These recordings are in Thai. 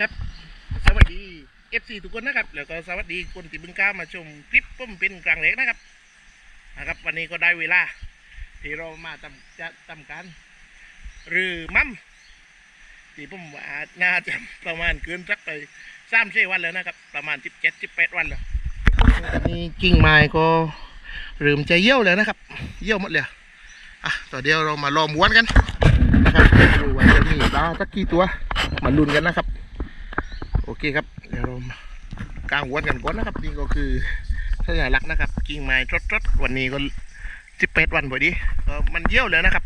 ครับ สวัสดี FC ทุกคนนะครับ แล้วก็สวัสดีคนที่เพิ่งเข้ามาชมคลิปผมเป็นกลางเล็กนะครับนะครับ วันนี้ก็ได้เวลา ที่เรามาทำจะทำการหรือมั่มที่ผมว่าน่าจะประมาณเกินสักไปสามสี่วันแล้วนะครับ ประมาณสิบเจ็ดสิบแปดวันแล้วนนี้กิ่งไม้ก็เริ่มจะเยี่ยวแล้วนะครับ เยี่ยวหมดเลยอะต่อเดียวเรามาลองม้วนกันนะครับดูว่าจะมีปลาสักกี่ตัวมาลุ้นกันนะครับ เคครับ เดี๋ยวเรามากางวกันก่อนนะครับ นี่ก็คือสัญลักษณ์นะครับ กิ่งไม้ทดๆวันนี้ก็สิบแปดวันพอดีก็มันเยี่ยวแล้วนะครับ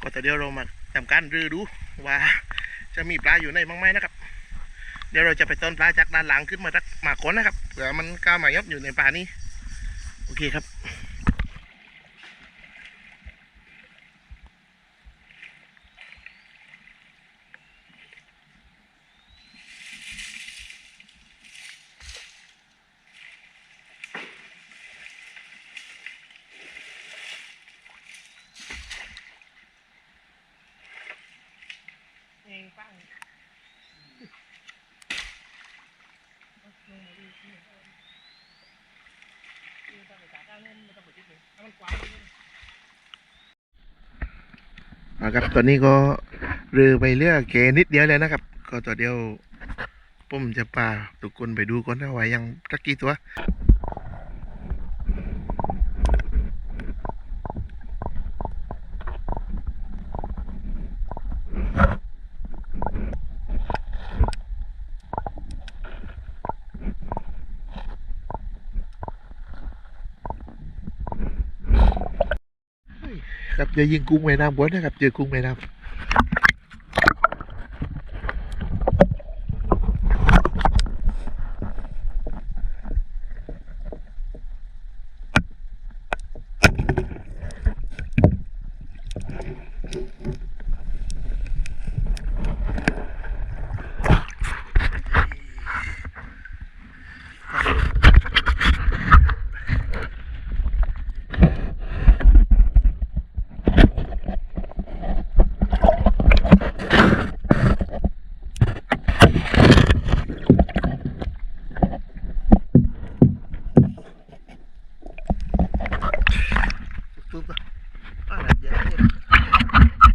ก็แต่เดี๋ยวเรามาทำการรื้อดูว่าจะมีปลาอยู่ในบ้างไหมนะครับ เดี๋ยวเราจะไปต้นปลาจากด้านหลังขึ้นมาทักมาค้นนะครับเผื่อมันกล้ามายับอยู่ในป่านี้ โอเคครับ เองป้า ครับตอนนี้ก็เรือไปเรือเกนิดเดียวเลยนะครับ ก็ตัวเดียวผมจะพาทุกคนไปดูก่อนนะว่ายังสักกี่ตัว ครับเจอยิงกุ้งแม่ น้ำบนนะครับเจอกุ้งแม่น้ำปุ๊บอะอ่าเดี๋ยวเดี๋ยว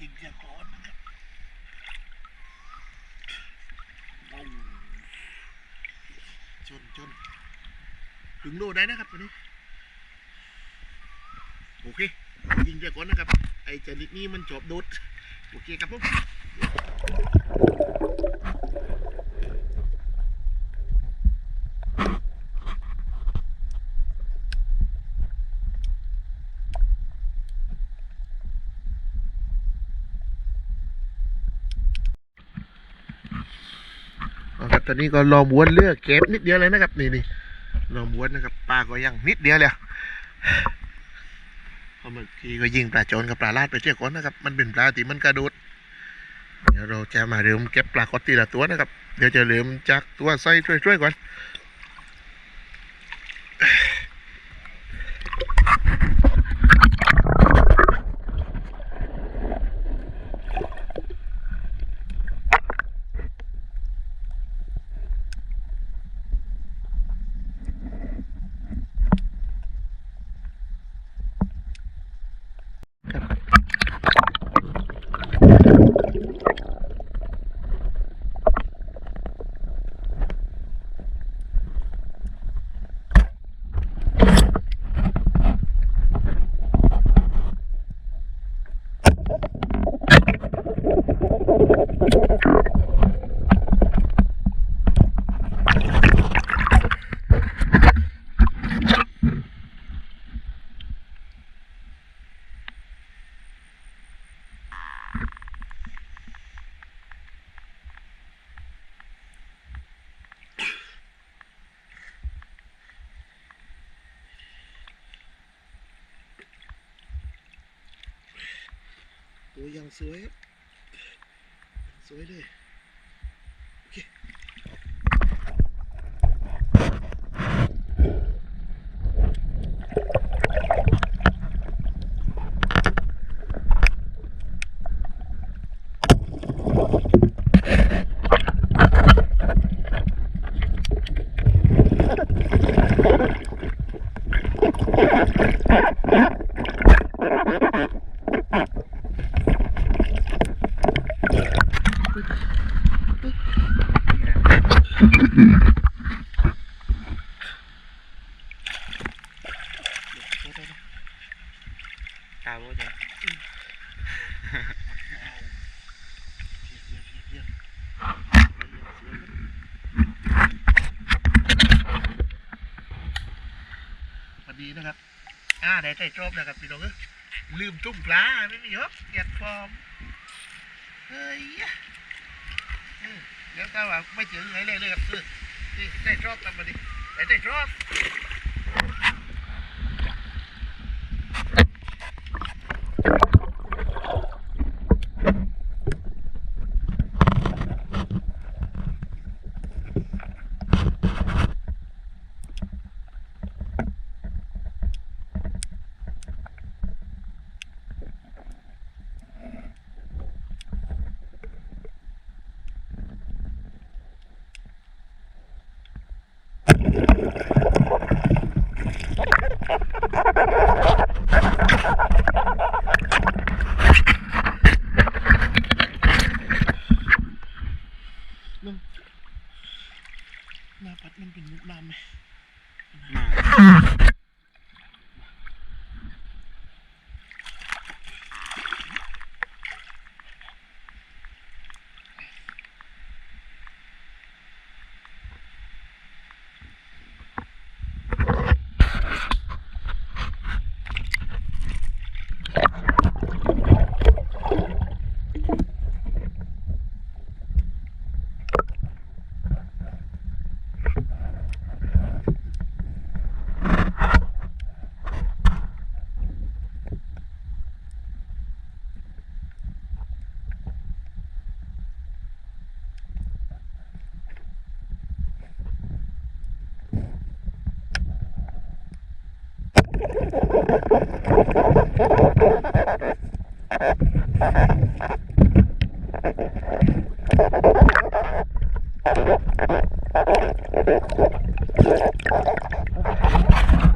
ยิงเสียงโคนนะครับว้าวชนชน ถึงโลได้นะครับตัวนี้ โอเค ยิงเรียกก่อนนะครับ ไอ้ชนิดนี้มันจบโดด โอเคครับผมเอาครับตอนนี้ก็รอม้วนเลือกเก็บนิดเดียวเลยนะครับ นี่นี่ เราบ้วนนะครับปลาก็ยังนิดเดียวเลยพอเมื่อกี้ก็ยิงปลาโจนกับปลาลาดไปเที่ยวก่อนนะครับ มันเป็นปลาที่มันกระโดดเดี๋ยวเราจะมาเริ่มเก็บปลากอตีละตัวนะครับ เดี๋ยวจะเริ่มจากตัวไส้ช่วยๆก่อน ตัวยังสวย สวยเลยโอเคเดี๋ยวเดี๋ยวเดี๋ยว ตาโบจะ เยี่ยมส วัสดีนะครับ อ่าได้ใจจบนะครับพี่น้องเอ้ยลืมตุ้มปลาไม่มีครับเกียดฟอร์มเฮ้ยเออเดี๋ยวก็ว่าไม่เจอไงเลยเลยครับเออได้จอบกันมาดิได้ใจจอบ วัดมันเป็นมุกดำไหม Thank you.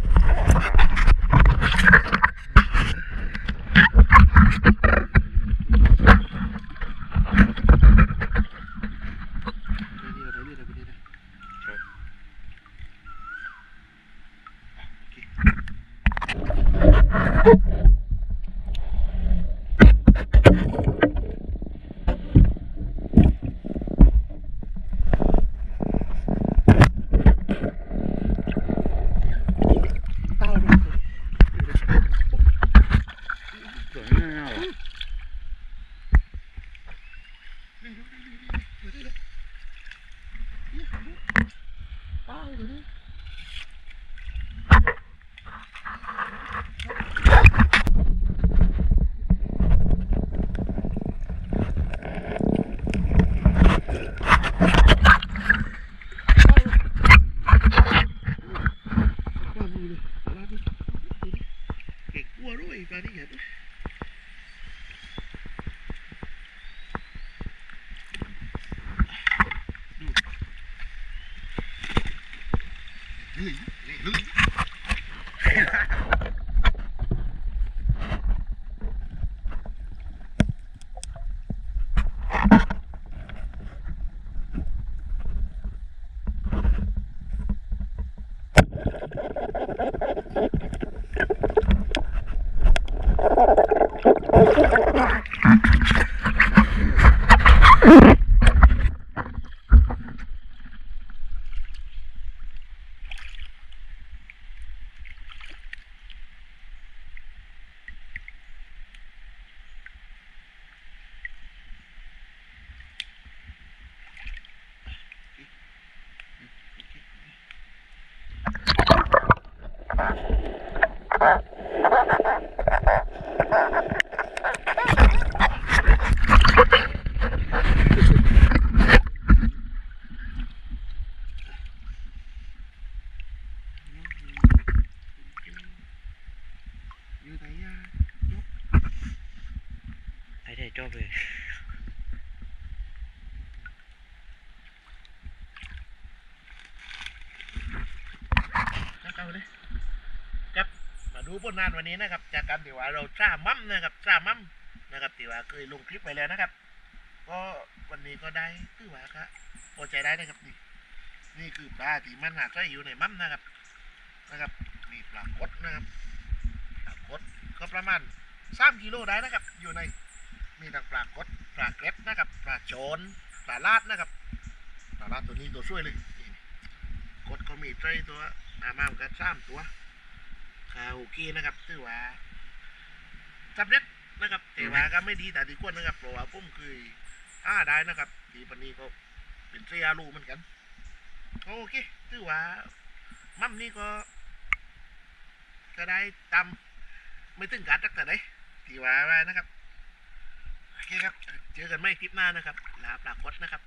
ลั Ha ha ha ha ha! งานวันนี้นะครับ จากการที่ว่าเราจ้ามั่มนะครับจ้ามั่มนะครับที่ว่าเคยลงคลิปไปแล้วนะครับ ก็วันนี้ก็ได้คือว่าครับพอใจได้นะครับนี่นี่คือปลาที่มันหาใช้อยู่ในมั่มนะครับนะครับมีปลากดนะครับปลากดก็ประมาณสามกิโลได้นะครับ อยู่ในมีทั้งปลากดปลาเกล็ดนะครับปลาโจนปลาลาดนะครับปลาลาดตัวนี้ตัวช่วยเลยกดก็มีใจตัวอามามกันสามตัว คาโอเคนะครับถือว่าสำเร็จนะครับแต่ว่าก็ไม่ดีแต่ดีกว่านะครับเพราะว่าผมคืออ้าได้นะครับ ดีปันนี้ก็เป็นเสียรูเหมือนกันโอเคถือว่ามั่มนี่ก็ ก็ได้ตามไม่ถึงการจักแต่ได้ที่ว่าไว้นะครับโอเคครับ เจอกันไม่คลิปหน้านะครับลาปลากดนะครับ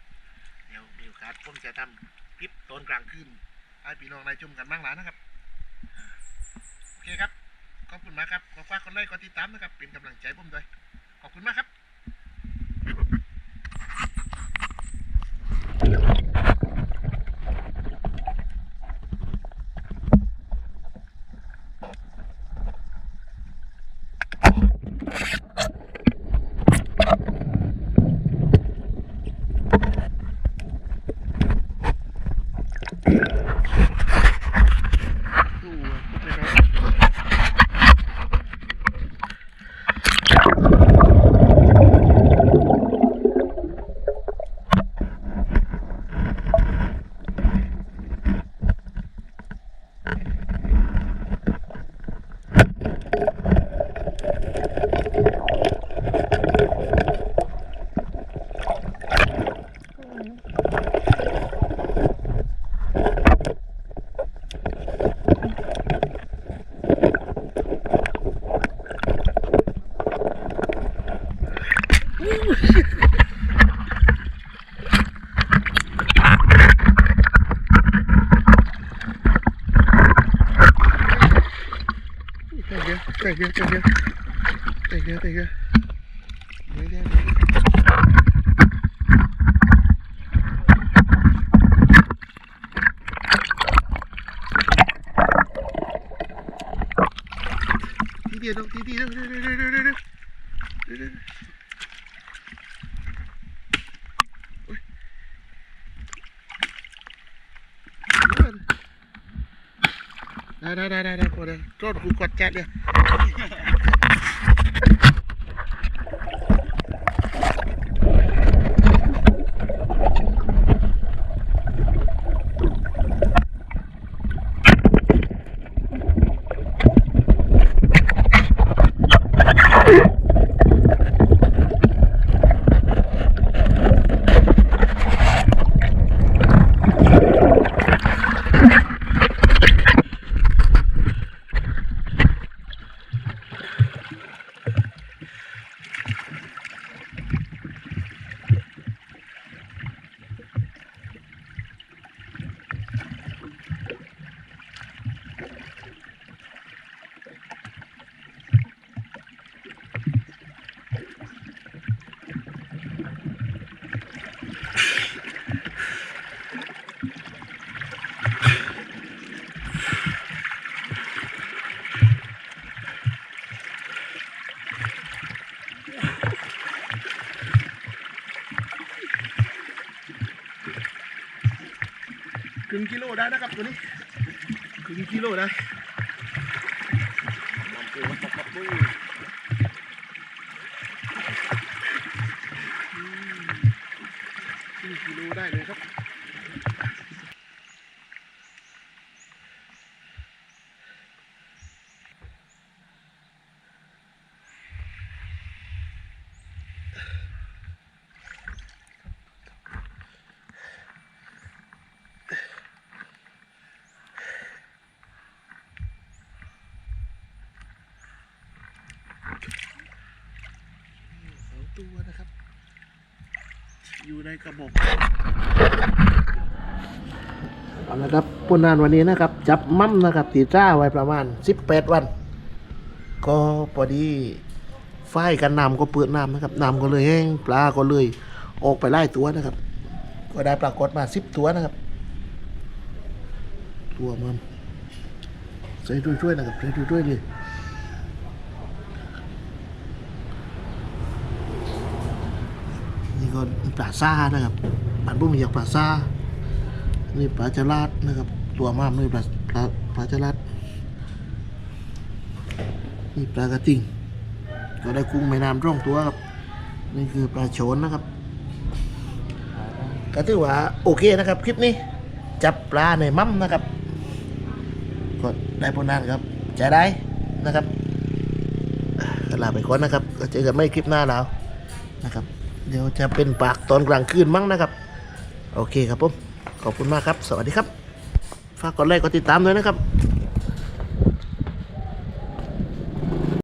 เดี๋ยวมีโอกาสผมจะทำคลิปตอนกลางคืนให้พี่น้องได้ชมกันบ้างหลายนะครับอ่าโอเคครับ ขอบคุณมากครับขอฝากคนไลค์กดติดตามนะครับ เป็นกำลังใจผมด้วย ขอบคุณมากครับ ดูเลยครับใจ เย็นใจเย็นใจเย็นใจเย็นใจเย็นเดี๋ยวเดี๋ยวเดี๋ยวทีเดียวทีเดียวเดี๋ยวเดี๋ยวเดี๋ยวเดี๋ยวเดี๋ยวเดี๋ยวเดี๋ยวโอ๊ย ได้ได้ได้ได้ได้พอแล้วโทษกูกดแก๊สเลย กิโลได้นะครับตัวนี้ถึงกิโลได้กิโลได้เลยครับ ตัวนะครับ อยู่ในกระบอกเอาละครับปุ่นนานวันนี้นะครับ จับมั่มนะครับตีจ้าไว้ประมาณ 18 วัน ก็พอดีฝ้ายกันน้ำก็เปิดน้ำนะครับน้ำก็เลยแห้งปลาก็เลยออกไปไล่ตัวนะครับ ก็ได้ปรากฏมา10ตัวนะครับ ตัวมันใส่ช่วยๆนะครับใส่ช่วยๆเลย นี่ก็ ปลาซ่านะครับบ้านบุ้มอยากปลาซ่านี่ปลาจราดนะครับ ตัวมากนี่ปลาปลาปลาจราดนี่ปลากระติงก็ได้กุ้งแม่น้ำร่องตัวครับนี่คือปลาโฉนนะครับก็ถือว่าโอเคนะครับ คลิปนี้ จับปลาในมั่มนะครับก็ได้ผลงานครับใช้ได้นะครับลาไปก่อนนะครับก็เจอกันไม่คลิปหน้าแล้วนะครับ เดี๋ยวจะเป็นปากตอนกลางคืนมั้งนะครับ โอเคครับผม ขอบคุณมากครับ สวัสดีครับ ฝากกดไลค์กดติดตามด้วยนะครับ